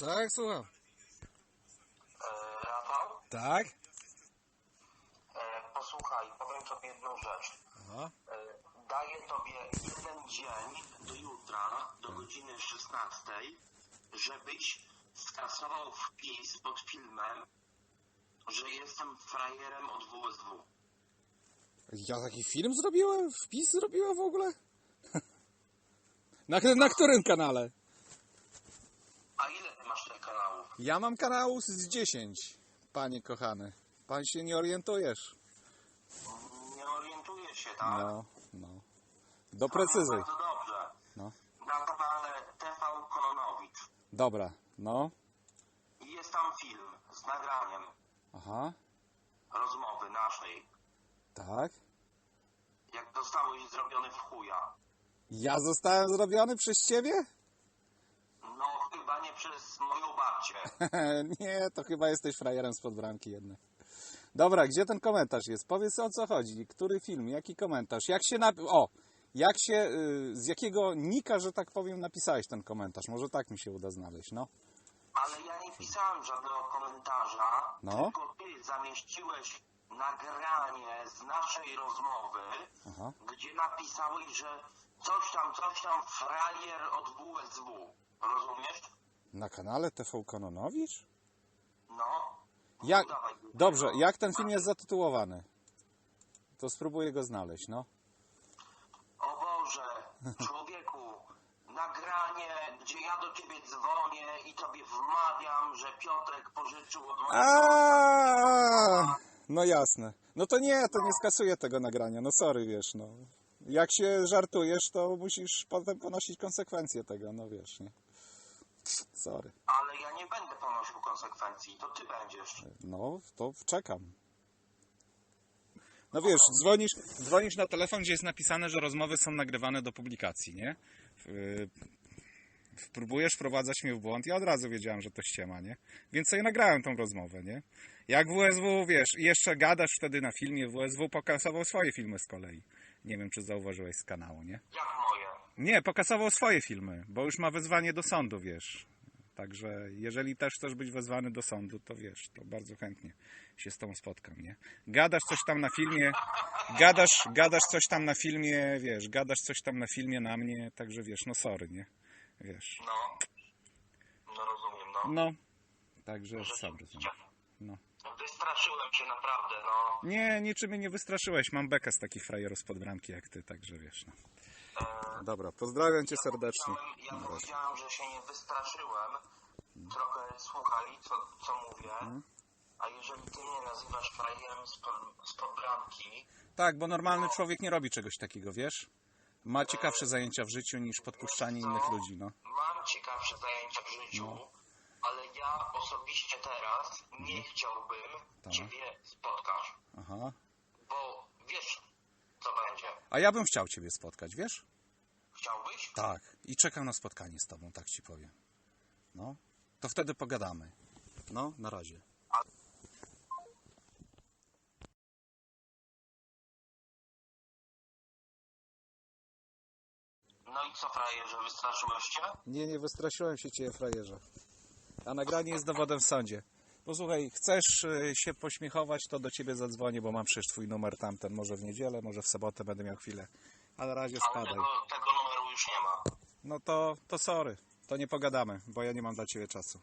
Tak, słucham. E, Rafał, Tak? e, posłuchaj, powiem tobie jedną rzecz. Aha. E, daję tobie jeden dzień do jutra, do godziny 16, żebyś skasował wpis pod filmem, że jestem frajerem od WSW. Ja taki film zrobiłem? Wpis zrobiłem w ogóle? Na, na którym kanale? A ile ty masz tych kanałów? Ja mam kanału z 10, panie kochany. Pan się nie orientujesz. Nie orientuję się, tak? No, no. Doprecyzuj. Bardzo dobrze. No. Na kanale TV Kononowicz. Dobra, no. I jest tam film z nagraniem Aha, rozmowy naszej. tak. Jak zostałeś zrobiony w chuja. Ja zostałem zrobiony przez ciebie? Przez moją babcię. nie, to chyba jesteś frajerem spod bramki jednak. Dobra, gdzie ten komentarz jest? Powiedz o co chodzi. Który film? Jaki komentarz? Jak się nap... O! Jak się... y, z jakiego nika, że tak powiem, napisałeś ten komentarz? Może tak mi się uda znaleźć, no. Ale ja nie pisałem żadnego komentarza, No. tylko ty zamieściłeś nagranie z naszej rozmowy, Aha. gdzie napisałeś, że coś tam, coś tam, frajer od WSW. Rozumiesz? Na kanale TV Kononowicz? No. Jak... No. Dobrze, jak ten film jest zatytułowany? To spróbuję go znaleźć, no. O Boże, człowieku, nagranie, gdzie ja do ciebie dzwonię i tobie wmawiam, że Piotrek pożyczył od mojego... A, No jasne. No to nie, to nie skasuję tego nagrania. No sorry, wiesz, no. Jak się żartujesz, to musisz potem ponosić konsekwencje tego, no wiesz, nie. Sorry. Ale ja nie będę ponosił konsekwencji, to ty będziesz. No, to czekam. No wiesz, dzwonisz, dzwonisz na telefon, gdzie jest napisane, że rozmowy są nagrywane do publikacji, nie? W- Próbujesz wprowadzać mnie w błąd. Ja od razu wiedziałem, że to ściema, nie? Więc sobie nagrałem tą rozmowę, nie? Jak WSW, wiesz, jeszcze gadasz wtedy na filmie, WSW pokasował swoje filmy z kolei. Nie wiem, czy zauważyłeś z kanału, nie? Jak? Nie, pokasował swoje filmy, bo już ma wezwanie do sądu, wiesz. Także jeżeli też chcesz być wezwany do sądu, to wiesz, to bardzo chętnie się z tobą spotkam, nie? Gadasz coś tam na filmie, gadasz, gadasz coś tam na filmie, wiesz, gadasz coś tam na filmie na mnie, także wiesz, no sorry, nie? Wiesz, No. No rozumiem, no. no, także sorry. no. No. Wystraszyłem się naprawdę, no. Nie, niczym mnie nie wystraszyłeś, mam bekę z takich frajerów spod bramki jak ty, także wiesz, no. E, Dobra, pozdrawiam cię serdecznie. powiedziałem- Ja Na razie. powiedziałem, że się nie wystraszyłem. Trochę słuchali, co, co mówię. Mhm. A jeżeli ty mnie nazywasz frajerem spod, spod bramki, Tak, bo normalny człowiek nie robi czegoś takiego, wiesz? Ma ciekawsze zajęcia w życiu niż podpuszczanie innych ludzi, no. mam ciekawsze zajęcia w życiu, ale ja osobiście teraz nie chciałbym Mhm. Tak. ciebie spotkać. Aha. Bo wiesz, co będzie. A ja bym chciał ciebie spotkać, wiesz? Chciałbyś? Tak. I czekam na spotkanie z tobą, tak ci powiem. No. To wtedy pogadamy. No, na razie. No i co frajerze, wystraszyłeś się? Nie, nie wystraszyłem się ciebie, frajerze. A nagranie jest dowodem w sądzie. Posłuchaj, chcesz y, się pośmiechować, to do ciebie zadzwonię, bo mam przecież twój numer tamten. Może w niedzielę, może w sobotę będę miał chwilę. A na razie Ale spadaj. tego, tego numeru już nie ma. No to, to sorry. To nie pogadamy, bo ja nie mam dla ciebie czasu.